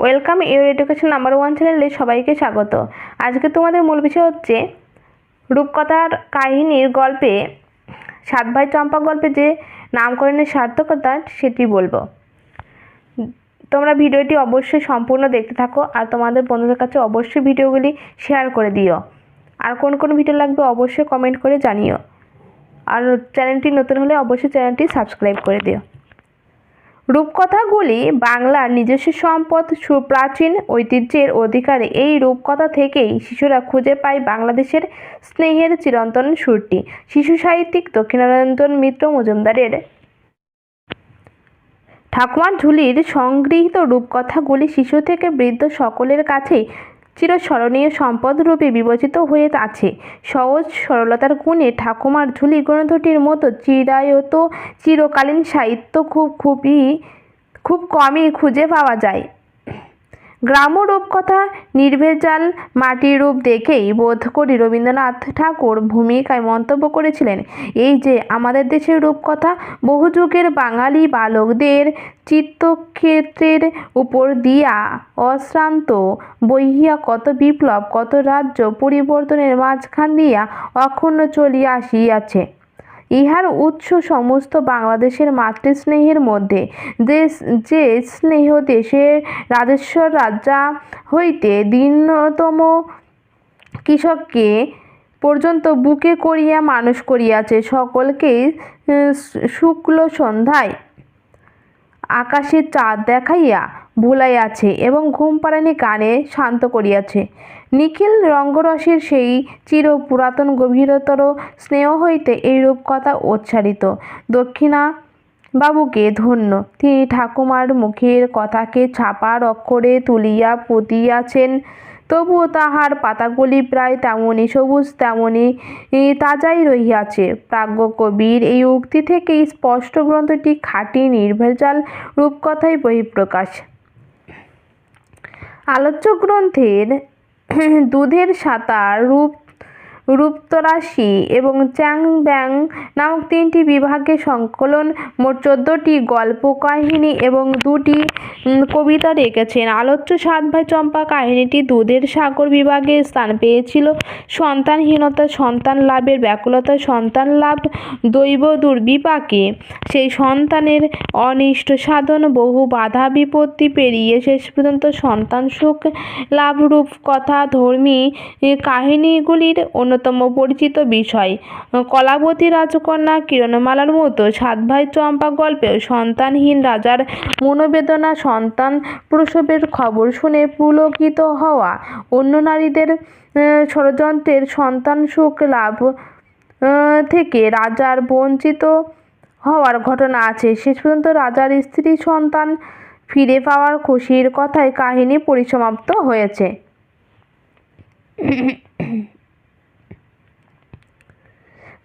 Welcome your education number one চ্যানেলে সবাইকে স্বাগত। আজকে তোমাদের মূল বিষয় হচ্ছে রূপকথার কাহিনীর গল্পে, সাত ভাই চম্পা গল্পে যে নামকরণের সার্থকতা সেটি বলব। তোমরা ভিডিওটি অবশ্যই সম্পূর্ণ দেখতে থাকো আর তোমাদের বন্ধুদের কাছে অবশ্যই ভিডিওগুলি শেয়ার করে দিও। আর কোন কোন ভিডিও লাগবে অবশ্যই কমেন্ট করে জানিও। আর চ্যানেলটি নতুন হলে অবশ্যই চ্যানেলটি সাবস্ক্রাইব করে দিও। রূপকথাগুলি বাংলার নিজস্ব সম্পদ, সুপ্রাচীন ঐতিহ্যের অধিকারে এই রূপকথা থেকেই শিশুরা খুঁজে পায় বাংলাদেশের স্নেহের চিরন্তন সুরটি। শিশু সাহিত্যিক দক্ষিণারঞ্জন মিত্র মজুমদারের ঠাকুমার ঝুলির সংগৃহীত রূপকথাগুলি শিশু থেকে বৃদ্ধ সকলের কাছেই চিরস্মরণীয় সম্পদ রূপে বিবেচিত হয়ে আছে। সহজ সরলতার গুণে ঠাকুমার ঝুলি গ্রন্থটির মতো চিরায়ত, চিরকালীন সাহিত্য খুব খুবই, খুব কমই খুঁজে পাওয়া যায়। গ্রাম্য রূপকথা নির্ভেজাল মাটির রূপ দেখেই বোধ করি রবীন্দ্রনাথ ঠাকুর ভূমিকায় মন্তব্য করেছিলেন। এই যে আমাদের দেশের রূপকথা, বহু যুগের বাঙালি বালকদের চিত্তক্ষেত্রের উপর দিয়া অশ্রান্ত বহিয়া কত বিপ্লব, কত রাজ্য পরিবর্তনের মাঝখান দিয়া অক্ষুণ্ণ চলিয়া আসিয়াছে। ইহার উৎস সমস্ত বাংলাদেশের মাতৃস্নেহের মধ্যে। যে যে স্নেহ দেশের রাজেশ্বর রাজা হইতে দীনতম কৃষককে পর্যন্ত বুকে করিয়া মানুষ করিয়াছে, সকলকে শুক্ল সন্ধ্যায় আকাশে চাঁদ দেখাইয়া ভুলাইয়াছে এবং ঘুম পাড়ানি গানে শান্ত করিয়াছে। নিখিল রঙ্গরসের সেই চির পুরাতন গভীরতর স্নেহ হইতে এই রূপকথা উচ্চারিত। দক্ষিণা বাবুকে ধন্য, তিনি ঠাকুমার মুখের কথাকে ছাপার অক্ষরে তুলিয়া পুঁতিয়াছেন। তবুও তাহার পাতাগুলি প্রায় তেমনই সবুজ তেমনই তাজাই রহিয়াছে। প্রাজ্ঞ কবির এই উক্তি থেকেই স্পষ্ট গ্রন্থটি খাঁটি নির্ভেজাল রূপকথাই বহিঃপ্রকাশ। আলোচ্য গ্রন্থের দুধের সাঁতার রূপ রূপতরাশি এবং চ্যাং ব্যাং নামক তিনটি বিভাগে সংকলন মোট চোদ্দটি গল্প কাহিনী এবং দুটি কবিতা রেখেছেন। আলোচ্য সাত ভাই চম্পা কাহিনীটি দুধের সাগর বিভাগে স্থান পেয়েছিল। সন্তানহীনতা, সন্তান লাভের ব্যাকুলতা, সন্তান লাভ দৈব দুর্বিপাকে। সেই সন্তানের অনিষ্ট সাধন বহু বাধা বিপত্তি পেরিয়ে শেষ পর্যন্ত সন্তান সুখ লাভরূপ কথা ধর্মী কাহিনীগুলির অন্যতম পরিচিত বিষয়। কলাবতী রাজকন্যা কিরণমালার মতো সাত ভাই চম্পা গল্পেও সন্তানহীন রাজার মনোবেদনা সন্তান প্রসবের খবর শুনে পুলকিত হওয়া অন্য নারীদের ষড়যন্ত্রের সন্তান সুখ লাভ থেকে রাজার বঞ্চিত হওয়ার ঘটনা আছে। শেষ পর্যন্ত রাজার স্ত্রী সন্তান ফিরে পাওয়ার খুশির কথায় কাহিনী পরিসমাপ্ত হয়েছে।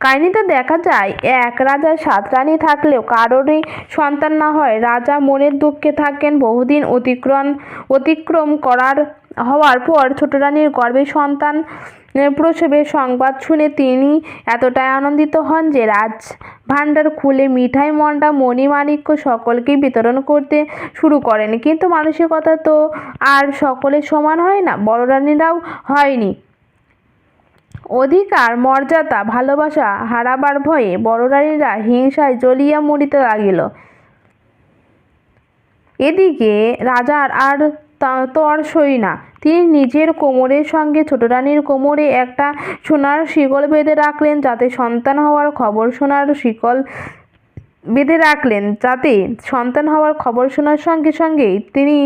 কাহিনীতে দেখা যায়, এক রাজার সাত রানী থাকলেও কারোরই সন্তান না হয়। রাজা মনের দুঃখে থাকেন, বহুদিন অতিক্রম অতিক্রম করার হওয়ার পর ছোট রানীর গর্ভে সন্তান প্রসবের সংবাদ শুনে তিনি এতটাই আনন্দিত হন যে রাজ ভাণ্ডার খুলে মিঠাই, মন্ডা মণিমাণিক্য সকলকেই বিতরণ করতে শুরু করেন। কিন্তু মানসিকতা তো আর সকলের সমান হয় না, বড় রানীরাও হয়নি। অধিকার, মর্যাদা, ভালোবাসা হারাবার ভয়ে বড় রানীরা হিংসায় জ্বলিয়া মরিতে লাগিল। এদিকে রাজার আর তর সই না। তিনি নিজের কোমরের সঙ্গে ছোট রানীর কোমরে একটা সোনার শিকল বেঁধে রাখলেন, যাতে সন্তান হওয়ার খবর শোনার শিকল বেঁধে রাখলেন। যাতে সন্তান হওয়ার খবর শোনার সঙ্গে সঙ্গেই তিনি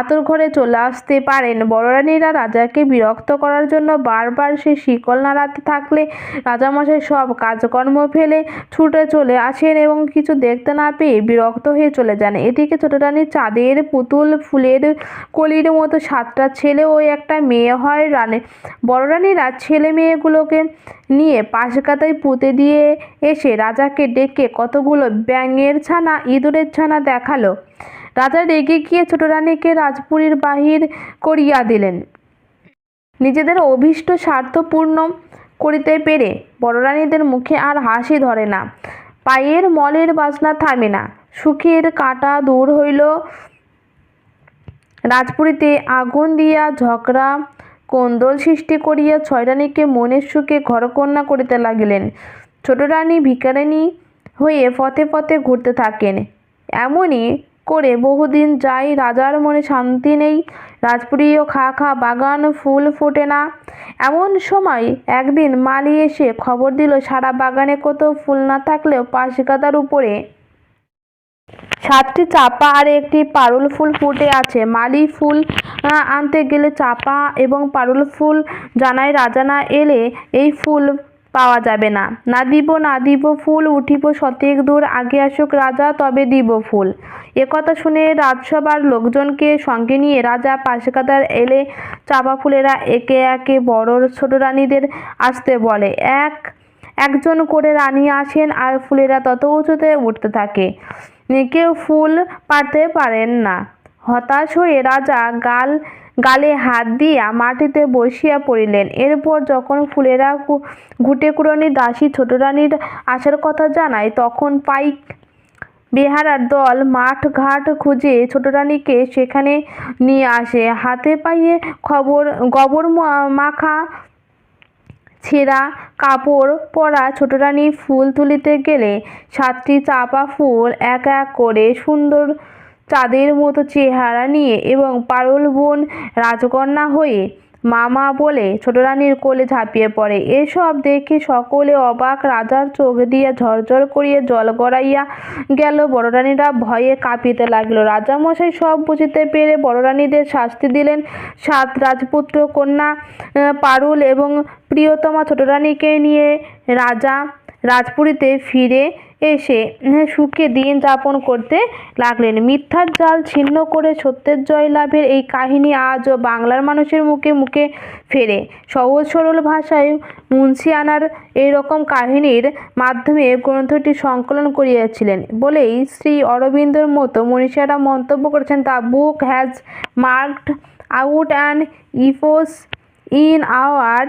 আতর ঘরে চলে আসতে পারেন। বড় রানীরা রাজাকে বিরক্ত করার জন্য বারবার সে শিকল নাড়াতে থাকলে রাজামশাই সব কাজকর্ম ফেলে ছুটে চলে আসেন এবং কিছু দেখতে না পেয়ে বিরক্ত হয়ে চলে যান। এদিকে ছোট রানীর চাঁদের পুতুল ফুলের কলির মতো সাতটা ছেলে ও একটা মেয়ে হয় রানী। বড় রানীরা ছেলে মেয়েগুলোকে নিয়ে পাশকাতায় পুঁতে দিয়ে এসে রাজাকে ডেকে কতগুলো ব্যাঙের ছানা, ইঁদুরের ছানা দেখাল। রাজা রেগে গিয়ে ছোট রানীকে রাজপুরীর বাহির করিয়া দিলেন। নিজেদের অভীষ্ট স্বার্থপূর্ণ করিতে পেরে বড় রানীদের মুখে আর হাসি ধরে না। পায়ের মলের বাজনা থামে না। সুখের কাঁটা দূর হইল। রাজপুরীতে আগুন দিয়া ঝগড়া, কোন্দল সৃষ্টি করিয়া ছয় রানীকে মনের সুখে ঘরকন্যা করিতে লাগিলেন। ছোট রানী ভিখারিণী হয়ে পথে পথে ঘুরতে থাকেন। এমনই করে বহুদিন যায় রাজার মনে শান্তি নেই। রাজপুরীও খা খা বাগান ফুল ফোটে না। এমন সময় একদিন মালি এসে খবর দিল, সারা বাগানে কত ফুল না থাকলেও পাশ গাদার উপরে। সাতটি চাপা আর একটি পারুল ফুল ফুটে আছে। মালি ফুল আনতে গেলে চাপা এবং পারুল ফুল জানায়, রাজা না এলে এই ফুল পাওয়া যাবে না। না দিব না দিব, ফুল উঠিব শতেক দূর, আগে আসুক রাজা, তবে দিব ফুল। একথা শুনে রাজসভার লোকজনকে সঙ্গে নিয়ে রাজা পাশকাদার এলে চাপা ফুলেরা একে একে বড় ছোট রানীদের আসতে বলে। এক, একজন করে রানী আসেন আর ফুলেরা তত উঁচুতে উঠতে থাকে। কেউ ফুল পারতে পারেন না। হতাশ হয়ে রাজা গাল, গালে হাত দিয়া মাটিতে বসিয়া পড়িলেন। এরপর যখন ফুলেরা ঘু- ঘুটে কুড়নি দাসী ছোট রানীর আসার কথা জানায়, তখন পাইক বেহারার দল মাঠ ঘাট খুঁজে ছোট রানীকে সেখানে নিয়ে আসে। হাতে পাইয়ে খবর, গোবর মাখা ছেঁড়া কাপড় পরা ছোট রানী ফুল তুলিতে গেলে সাতটি চাপা ফুল এক এক করে সুন্দর চাঁদের মতো চেহারা নিয়ে এবং পারুল বোন রাজকন্যা হয়ে মামা বলে ছোট রানীর কোলে ঝাঁপিয়ে পড়ে। এসব দেখে সকলে অবাক, রাজার চোখ দিয়া ঝরঝর করিয়া জল গড়াইয়া গেল। বড় রানীরা ভয়ে কাঁপিতে লাগল। রাজামশাই সব বুঝিতে পেরে বড় রানীদের শাস্তি দিলেন সাত রাজপুত্র কন্যা পারুল এবং প্রিয়তমা ছোট রানীকে নিয়ে রাজা রাজপুরীতে ফিরে এসে সুখে দিন যাপন করতে লাগলেন। মিথ্যার জাল ছিন্ন করে সত্যের জয় লাভের এই কাহিনী আজও বাংলার মানুষের মুখে মুখে ফেরে। সহজ সরল ভাষায় মুন্সিয়ানার এইরকম কাহিনীর মাধ্যমে গ্রন্থটি সংকলন করিয়াছিলেন। বলেই শ্রী অরবিন্দর মতো মনীষীরা মন্তব্য করেছেন, the book has marked out and epochs in our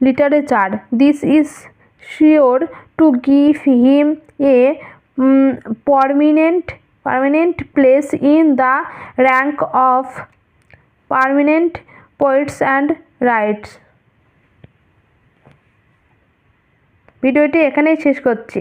literature. This is sure to give him a um, permanent permanent place in the rank of permanent poets and writers. ভিডিওটি এখানেই শেষ করছি